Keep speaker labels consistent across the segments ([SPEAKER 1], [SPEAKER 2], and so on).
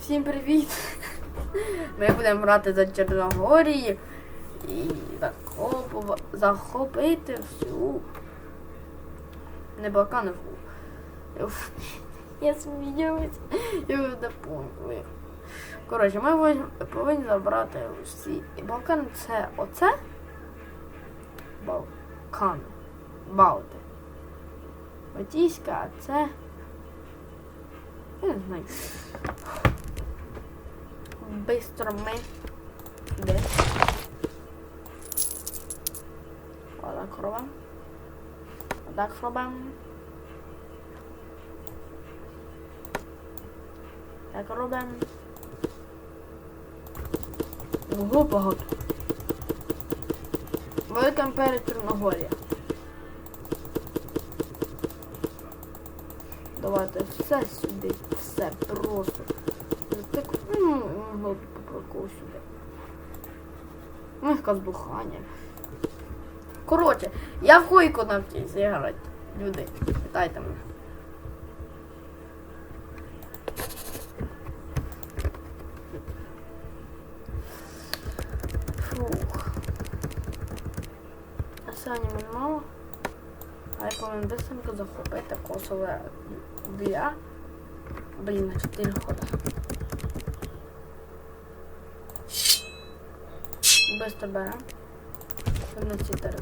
[SPEAKER 1] Всім привіт! Ми будемо грати за Чорногорії і захопува- захопити всю. Не Балкани. Уф, Я сміюсь. Я вже не. Коротше, ми повинні забрати всі. І Балкани це оце. Балкани. Балти. Батійська, а це. Я не знаю. Бистро ми. Де? Отак робимо. Отак робимо. Так робимо. Ого, багато. Велика імперія Чорногорія. Давайте все сюди, все просто. Ну, ну, попробую сюди. Ну, якась бухання. Коротше, я в хойку навчився грати. Люди, питайте мене. Фух. А сьогодні мені мало. А я повинен быстренько захопити косове для. Блін, на 4 хода. Быстро берем.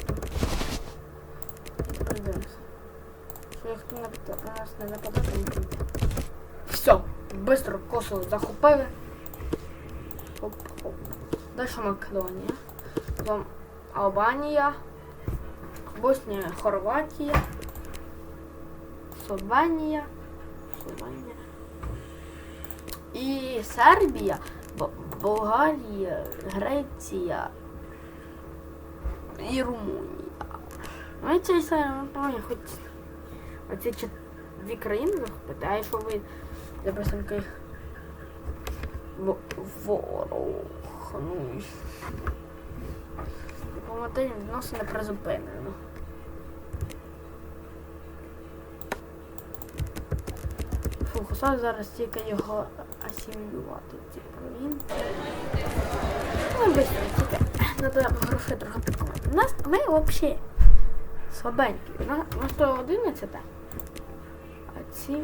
[SPEAKER 1] На. Все, быстро косово захопили. Хоп-хоп. Далі Македонія. Потім Албанія. Боснія, Хорватія, Словенія, Словенія і Сербія, Болгарія, Греція і Румунія. Ну це все, ну, я хоч оці дві країни захопити, якщо ви для таких ворог, ну, дипломатичні відносини призупинено. Фух, осталось зараз тільки його асимілювати ці провінції. Ну, быстро, тільки треба грошей трохи підкувати. У нас ми взагалі слабенькі. У нас у нас 111, а ці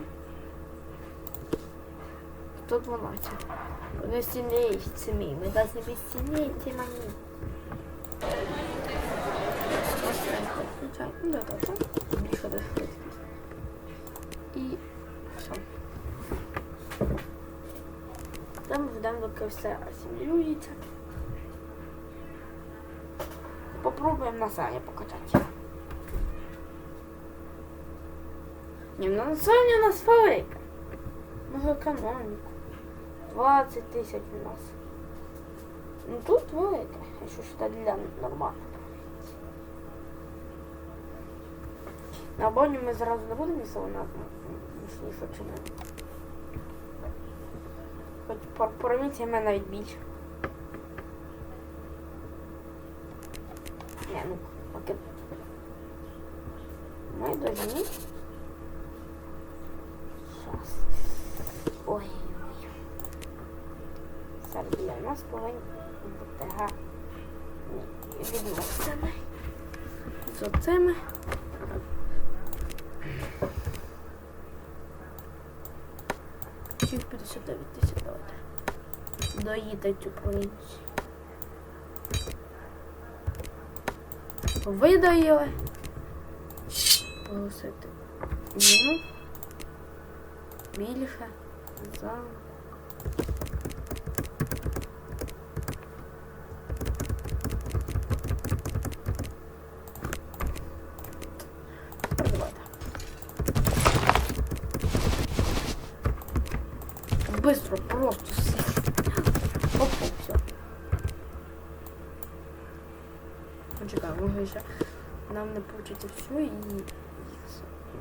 [SPEAKER 1] 112. Вони сильнее самі. Ми должны быть сильнее, чем они. Ось так, включай. Ну, да, до. І все. Там ждемо, доки все асимілюється. Попробуємо на самі покачати. Ні, ну населення у нас велике. Ну, економіку. 20 тисяч у нас. Ну тут велике, якщо що для нормально. На обоні ми зразу не будемо місово на міцніше чи не. Хоч по провінції мене навіть більше. Не, ну, поки. Ми должны. Сейчас. Ой. Сербія у нас повинні бути га. Відносини. З оцими. Чи 59 тисяч давайте. Доїдете цю провінцію. Видаїли. Оголосити. Війну. Більше. За. Быстро, просто. Оп, оп, все. Почекай, може ще нам не получится все і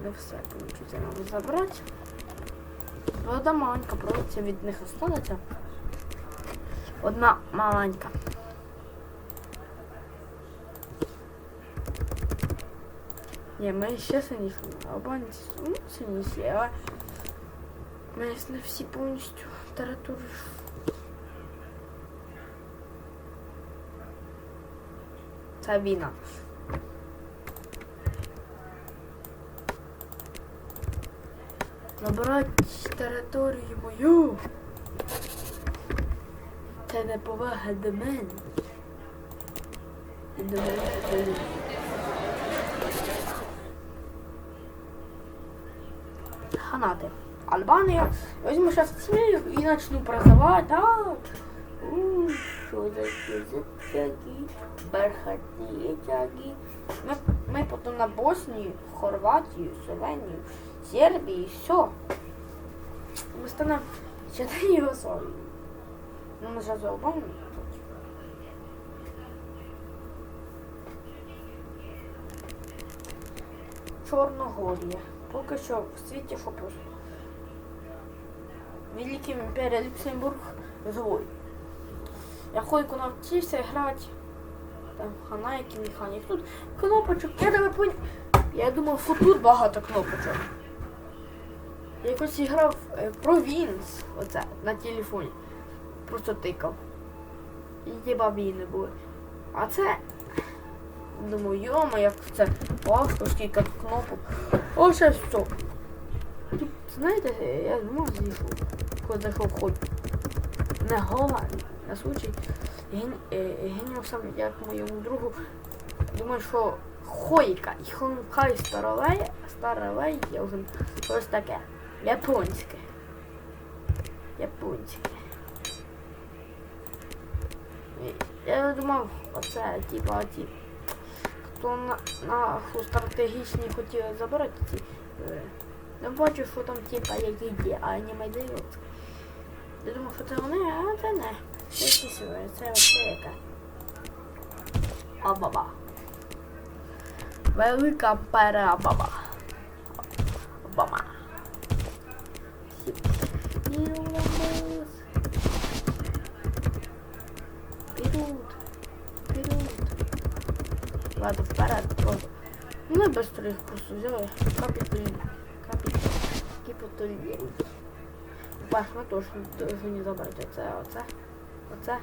[SPEAKER 1] не все получиться нам забрати. Одна маленька проводиться від них останеться. Одна маленька. Ні, ми ще сильніші. Албанці ну, сильніші, але Ми не всі повністю територію. Це війна. Забрати територію мою. Це не повага до мене. І до мене. Ханати. Албанія. Возьму сейчас цвет и начну продавать. Так. У, Що за язики, бархатні тяги. Ми, ми потім на Боснію, Хорватію, Словенію, Сербію, все. Ми станемо ще не Єгославії. Ну, ми зараз Албанію. Чорногорія. Поки що в світі що просто. Великий імперія Люксембург злой. Я хойку навчився грати. Там хана який механік. Тут кнопочок. Я тебе поняв. Я думав, що тут багато кнопочок. Я якось грав е, про оце, на телефоні. Просто тикав. І ті бабіни були. А це. Думаю, йома, як це важко, скільки кнопок. О, що. Тут, знаєте, я думав, зійшов. Коли зайшов хоч не гола, на случай. Ген, е, сам, як моєму другу, думаю, що хойка і хай старове, старове, я вже щось таке. Японське. Японське. Я думав, оце, типа, ті, хто на, на стратегічні хотіли забрати ці. е, Я бачу, що там типа як іде, а не майдайовська. Я думав, що це вони, а це не. Це якісь, е, це оце яка. Абаба. Велика перебаба. Сіпіламус. Вперед. Ладно, вперед просто. Ну, ми быстро їх просто взяли. Капітулі. Капітулі. Капітулі. Бах, ми точно должны забрати оце, оце, оце.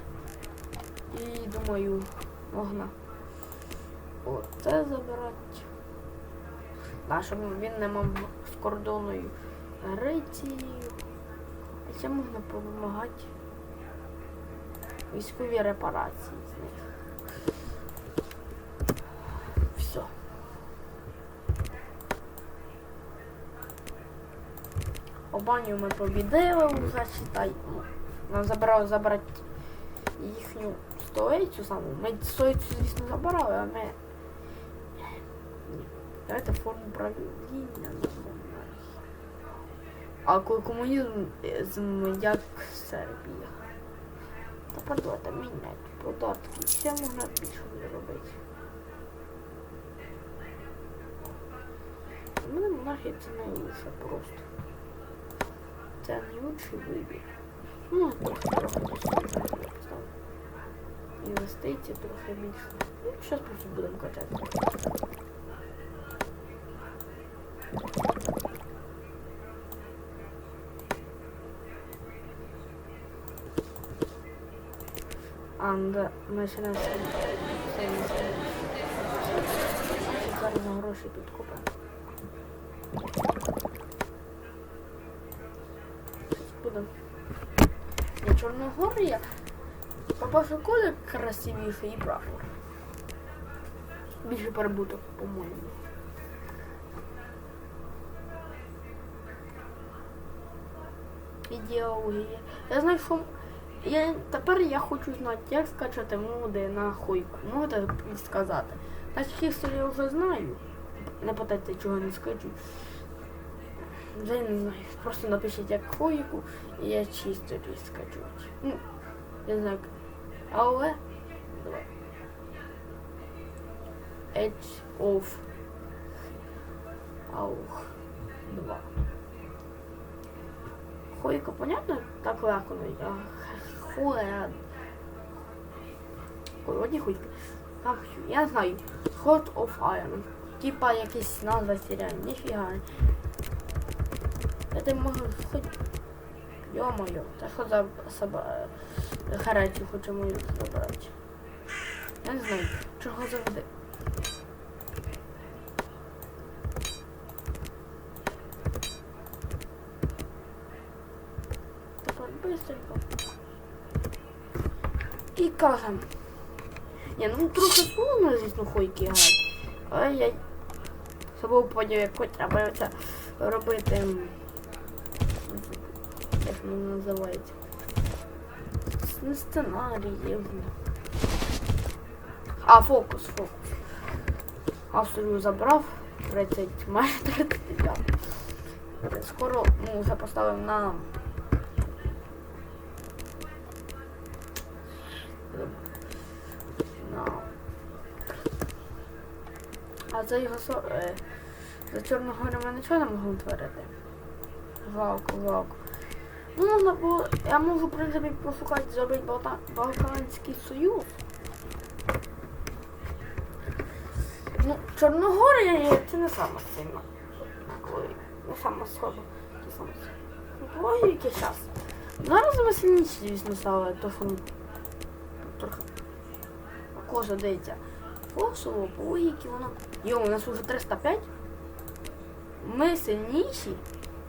[SPEAKER 1] І думаю, можна оце забирати. Да, щоб він не мав з кордоною Грецією. Ще можна допомагати військові репарації з них. Все. Албанію ми побідили вже, читай. Ну, Нам забрали забрати їхню столицю саму. Ми столицю, звісно, забирали, а ми... Давайте форму правління назвемо. А комунізм як Сербія. Тепер давайте міняти податки. Ще можна більше зробити. У мене монархія це найлучше просто. Це найлучший вибір. Ну, трохи. Інвестиції трохи більше. Ну, зараз просто будемо качати. And ми ще не все все не все. Зараз на гроші підкупимо. Будемо. Я Чорногорія. По-перше, колір красивіший і прапор. Більше перебуток, по-моєму. Ідеологія. Я знаю, що я, тепер я хочу знати, як скачати моди на хойку. Можете сказати. Так історію я вже знаю. Не питайте, чого не скачу. Вже не знаю. Просто напишіть як хойку, і я чисто її скачу. Ну, я знаю. Але. Давай. Edge of. Аух. Два. Хойка, понятно? Так легко навіть. Хуя. Одні хуйки. Там, я знаю. Hot of Iron. Типа якісь назва серіал. Ніфіга. Это можу хоч Йо-моє, та що за соба... Харачі хочемо забрати. Я не знаю, чого завжди. Тепер быстренько. І кажем. Ні, ну трохи сумно, звісно, хойки грати. Я забув потім, як треба це робити. Як воно називається? Не сценарій. А, фокус, фокус. Австрію забрав. 30, майже 30, так. Скоро, ну, вже поставив на за його е, за Чорного горя ми нічого не можемо творити. Жалко, жалко. Ну, можна було, я можу, в принципі, пошукати зробити Балта... Балканський Союз. Ну, Чорногорія це не саме сильно. Не слабо. Не саме сильно. Логіки зараз. Ми сильніші, звісно, стали, то що трохи. Кожа дивіться. Косово, по логіки воно. Йо, у нас уже 305. Ми сильніші.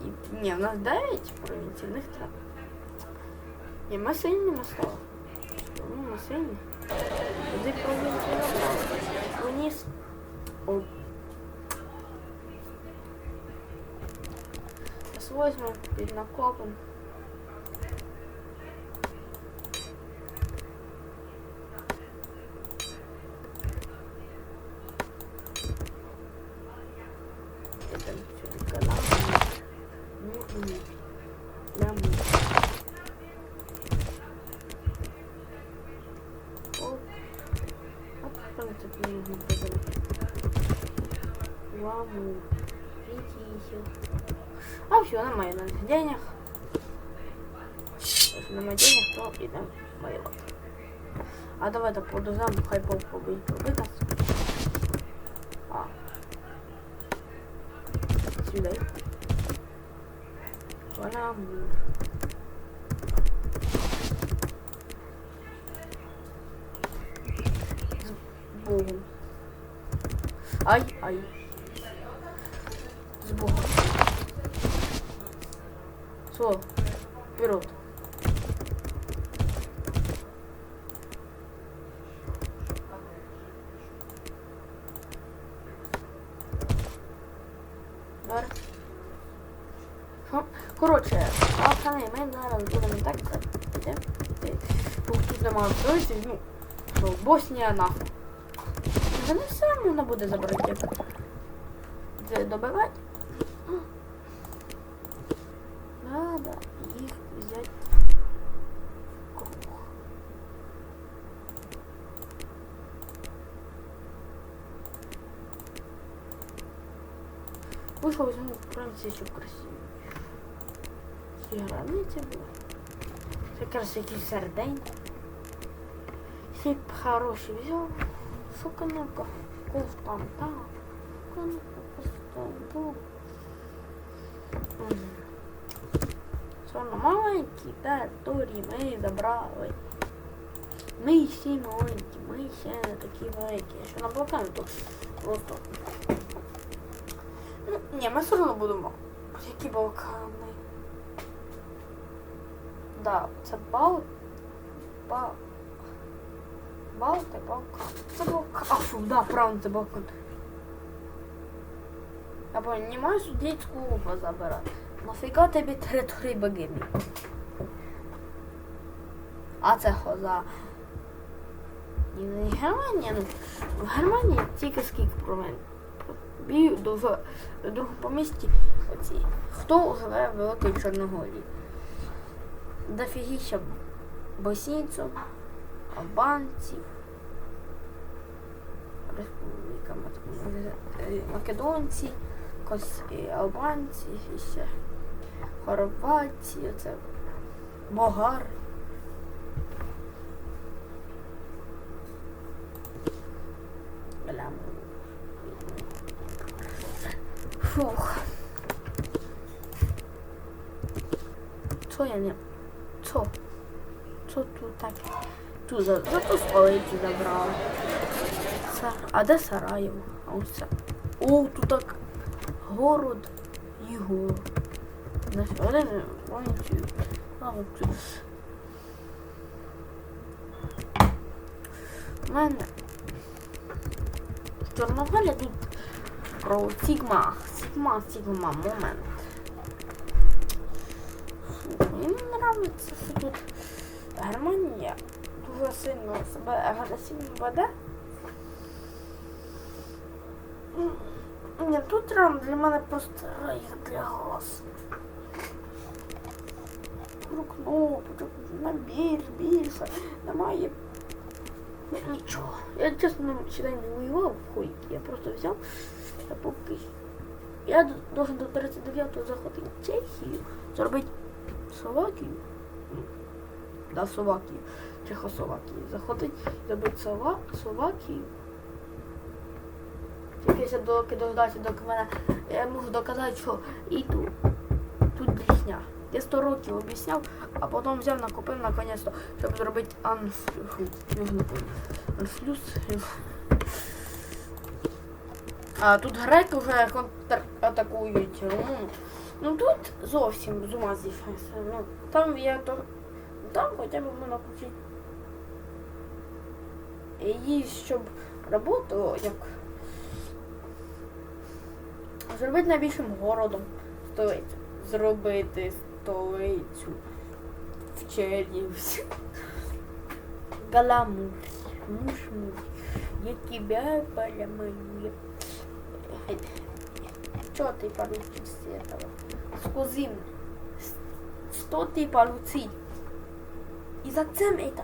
[SPEAKER 1] І, ні, у нас 9 провінційних треба. І ми сильні ми стали. Ну, ми сильні. Туди провінцію набрали. Вниз. О. Зараз возьмемо під накопом. А все, немає на них денег. Якщо немає денег, то підемо воювати. А давайте подождемо, хай полк побить пробить нас. А. Сюди. Ламу. З Богом. Ай, ай. Богом. Все, вперед. Що? Коротше, пацани, ми зараз будемо так йде. Бо Тут немає столиці, ну, що, Боснія нахуй. Вже не все можна буде забрати. Це добивати. Надо їх взяти в круг. Вийшло візьму в принципі, щоб красиво. Ці границі були. Це якраз якісь серденько. Всі б хороші взяв. Суканука. Кофтанта. Мгм. Все одно маленькі території ми забрали. Ми всі маленькі, ми ще не такі великі. Що на Балкані тут просто. Ні, ми все одно будемо. Які Балкани? Да, це Бал... Бал... Балти, Балкан. Це Балкан. А, фу, да, правильно, це Балкан. Я понимаю, судейську область забирати. Нафіга тобі території богемії? А це хоза. Не Германія, ну. В Германії тільки скільки промен. Бію до другому помісті оці. Хто в Великій Чорногорії? Дофігіща босінців, албанців, республіка македонці, кос, албанці, ще хорватці, оце болгар. Тут за, за ту столицю забрали. А де Сараєво? А ось. О, тут так город його. Сьогодні вонцю. У мене в Чорногорі тут про Сігма. Сігма, Сігма, момент. Фу, Мені подобається, що тут Германія дуже сильно себе агресивно веде. Ні, тут рам для мене просто рай для глаз. Кнопочок, на більш, більше, немає нічого. Я чесно ще не воював в хуй. Я просто взяв та поки. Я должен до 39-го заходити в Чехію, зробити Словакію. Да, Словакію. Чехословакію. Заходить, зробити Слова... Словакію. Тільки доки дождався, доки мене. Я можу доказати, що і тут. Тут брехня. Я 100 років об'ясняв, а потім взяв, накопив наконець-то, щоб зробити. Анфлюс. А тут греки вже контратакують. Ну тут зовсім з ума зійшовся. Ну, там я то Там хоча б можна включити її, щоб роботу як зробити найбільшим городом столицю. Зробити столицю в Чернівці. Галамур, муж-муж, я тебя поломаю. Что ты получишь с этого? Скажи мне, что ты Получил? И зачем это?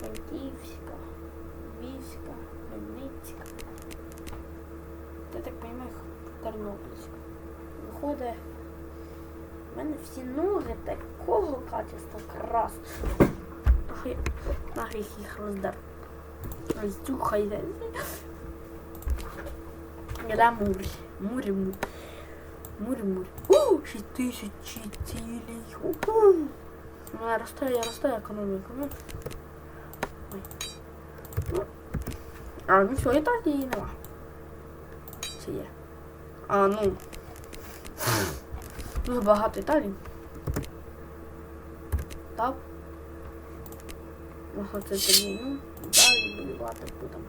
[SPEAKER 1] Франківська, Львівська, Хмельницька. Я так понимаю, Тернопільська. Виходить, в мене всі ноги такого качества крас. Нахай, нахай їх роздар. Роздюхай. Я мурь. Мурь, мурь. Мурь, мурь. О, 6 тисяч цілей. Ну, я ростаю, я ростаю економіку. Ну. Ой. Ну. А, ну все, і так її нема. Це є. А, ну. Дуже багато Італій. Так. Ну, це тоді, ну, далі воювати будемо.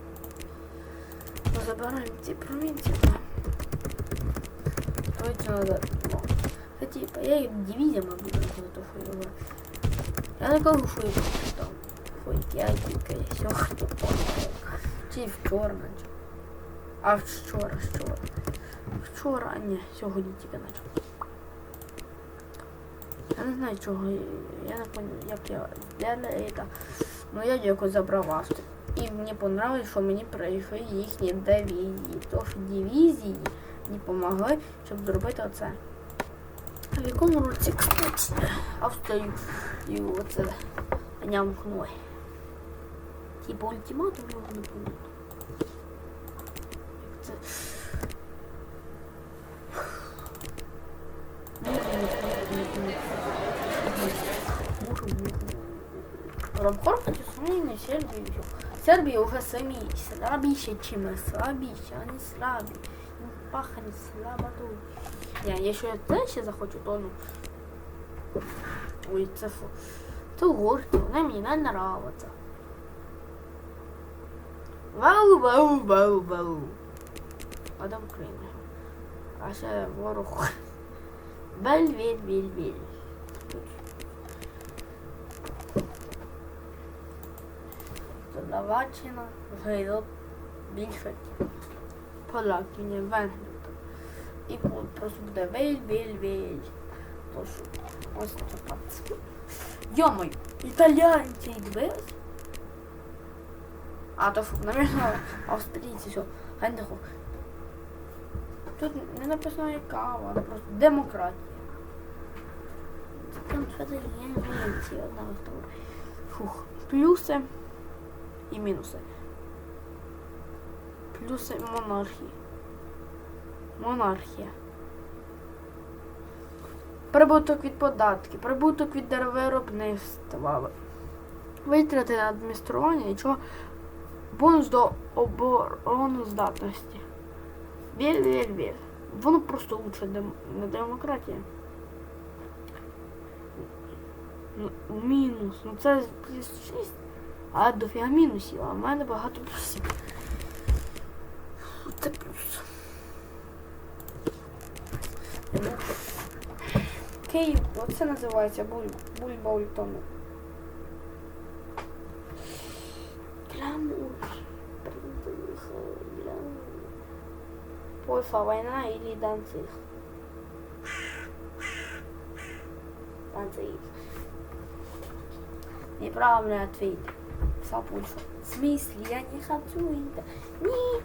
[SPEAKER 1] Ну, забираємо ці провінції. Точно надо. Ну, хотя, я их дивизиями буду то воювати. Я кажу, що я там. Ой, я тільки сьогодні понял. Чи вчора начав. А вчора, вчора. Вчора, а ні, сьогодні тільки начав. Я не знаю чого. Я не пам'ятаю, як я сделала это. Ну я якось забрав авто. І мені понравилось, що мені прийшли їхні дивізії. То що дивізії мені допомогли, щоб зробити оце. А в якому році кстати, Австрію і оце нямкнули. Типа ультиматум його не пам'ятаю. Як Це... Ромхор потеснение Сербии. Сербия уже сами слабіше, чем мы слабіше, они слабі. Їм пахне слаботу. Я, якщо я це ще захочу, то ну. Ой, це фу. Це горки, вони мені не нравиться. Вау, вау, вау, вау. А де Україна? А ще ворог. Бель, віль, віль, віль. Словаччина, Гайдот, більше Полякиня, Венгрія. І просто буде віль, віль, віль. Тож, ось пац. Йомой, італіянці дивились? А, то, наверное, австрійці, все. Хай Тут не написано яка, а просто демократія. Там що це є одна. Фух. Плюси і мінуси. Плюси монархії. Монархія. прибуток від податків, прибуток від дереворобництва, витрати на адміністрування, нічого, бонус до обороноздатності. Віль, віль, віль. Воно просто лучше дем... не демократія. Ну, мінус. Ну це плюс 6. А дофіга мінусів, а в мене багато плюсів. Це плюс. Київ, оце називається буль, бульба ультону. Гламур. Гламур. Польша, война или Данциг? Данциг. Неправильный ответ. Вся Польша. В смысле? Я не хочу это. Не.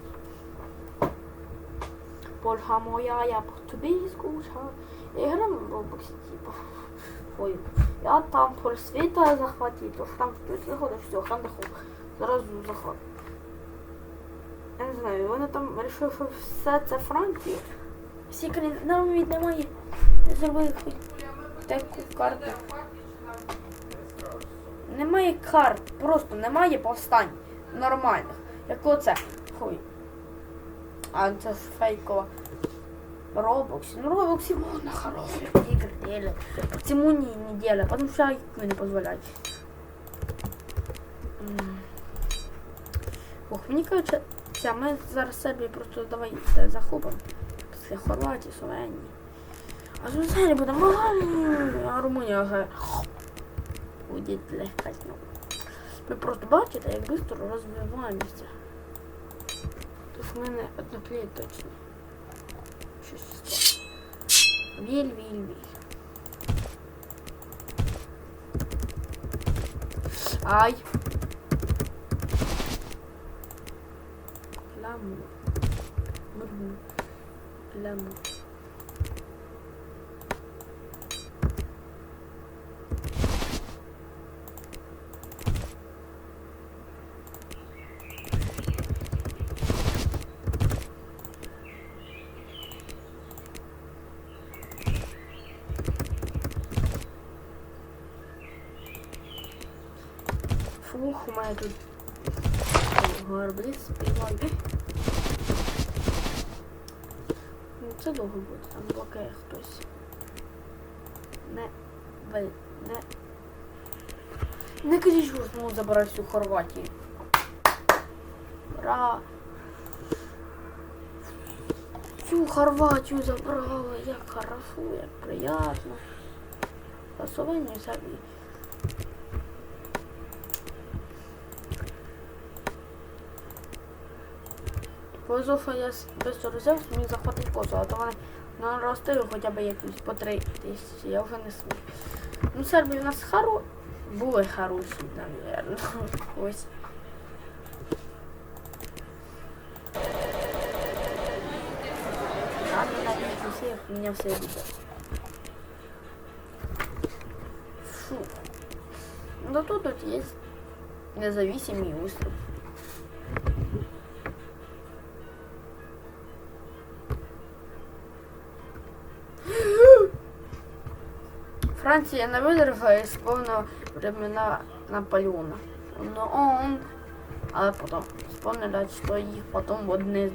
[SPEAKER 1] Польша моя, я по тобі скучав. Я грав в Roblox, типа. Ой. Я там поль світа захватив, то там хтось заходить, все, храм дохов. Зразу захват. Я не знаю, вони там вирішили, що все це Франція. Всі країни, навіть немає. Зробили хоч таку карту. Немає карт, просто немає повстань нормальних. Як оце. Хуй. А це ж фейкова. Роблоксі. Ну Роблоксі можна хороші ігри делать. Почему не, не делать? Потому что IQ не позволяет. Ох, мені кажуть, ця ми зараз себе просто давай це захопимо. Після Хорватії, Словенії. А тут взагалі буде а Румунія вже буде легкотно. Ви просто бачите, як швидко розвиваємося. В мене одноклеточні. Щось. Віль, віль, віль. Ай. Ламу. Мурму. Ламу. Мене тут горблі співає. Ну, це довго буде, там поки хтось не ви не. Не кажіть, що знову забираю всю Хорватію. Ура! Всю Хорватію забрала, як хорошо, як приятно. А Словенію собі. Повезло, я швидко розявся, мені захватить косу, а то вони наростили хоча б якусь по три тисячі, я вже не смію. Ну, Сербії в нас хоро... були хороші, навірно. Ось. Ладно, навіть всіх, мене все любят. Фу. Ну тут тут есть независимый остров. Франція не видержала із повного времена Наполеона. Но он, але потім вспомнили, що їх потім одне з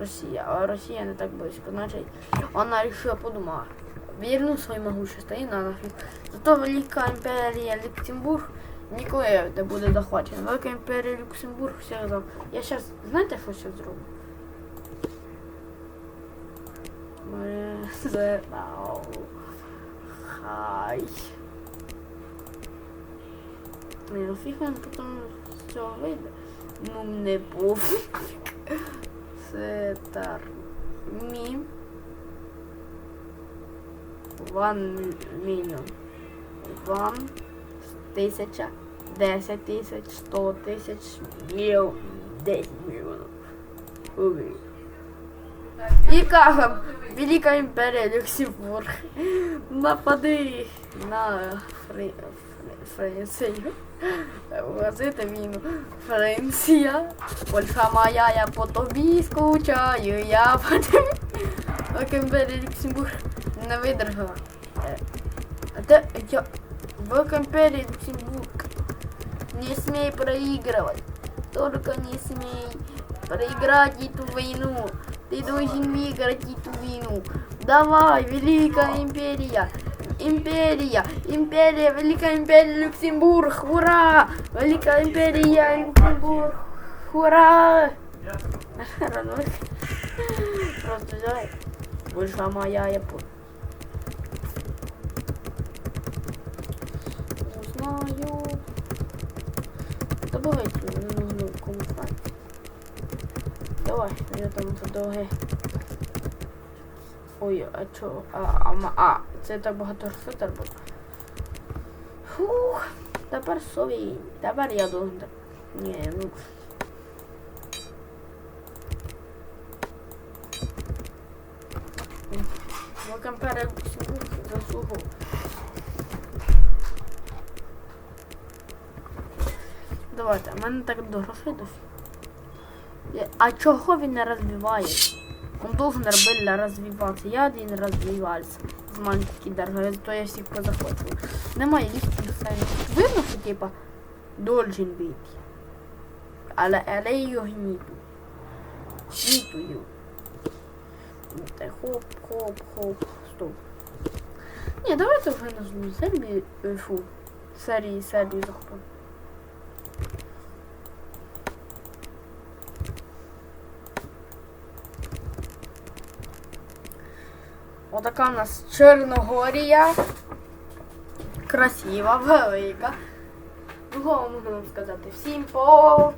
[SPEAKER 1] Росія. А Росія не так близько. Значить, вона вирішила подумала. Верну своє могущество і на. Зато Велика імперія Люксембург ніколи не буде захвачена. Велика імперія Люксембург всіх зам. Я зараз, знаєте, що зараз зроблю? Ми Хай. Ні, ну фіг він потім з цього вийде. Ну не пофіг. Це тар. Мі. One million. One тисяча, десять тисяч, сто тисяч, мільйон, десять мільйонів. І кажем, Велика імперія Люксембург. Напади на Фри... Фри... Францію. Вгазити війну. Франція. Польща моя, я по тобі скучаю, я по тобі. Велика імперія Люксембург не видержала. А ты, я, в империи Люксембург. Не смей проигрывать. Только не смей проиграть эту войну. Ты должен выиграть эту войну. Давай, Великая Империя. Империя, Империя, Великая Империя Люксембург, ура! Великая Империя Люксембург, ура! Просто взяй. Больше моя Япония. Узнаю. Добавайте мне нужно коммуникацию. Давай, я там задовге. Ой, а чо? А, а, а, це так багато ресетер було. Фух, тепер сові. Тепер я должен. Ні, ну. Ну, кампера заслугу. Давайте, в мене так до грошей досі. А чого він не розвиває? Он должен Рабелля развиваться. Я один розвивався з маленької держави, то я всіх позахоплюю. Немає їх писання. Видно, що типа должен бути. Але, але його нету. Нету Хоп, хоп, хоп, стоп. Ні, давайте вже назву серії, е, фу, серії, серії захопимо. Отака у нас Чорногорія. Красива, велика. Другого можна сказати. Всім по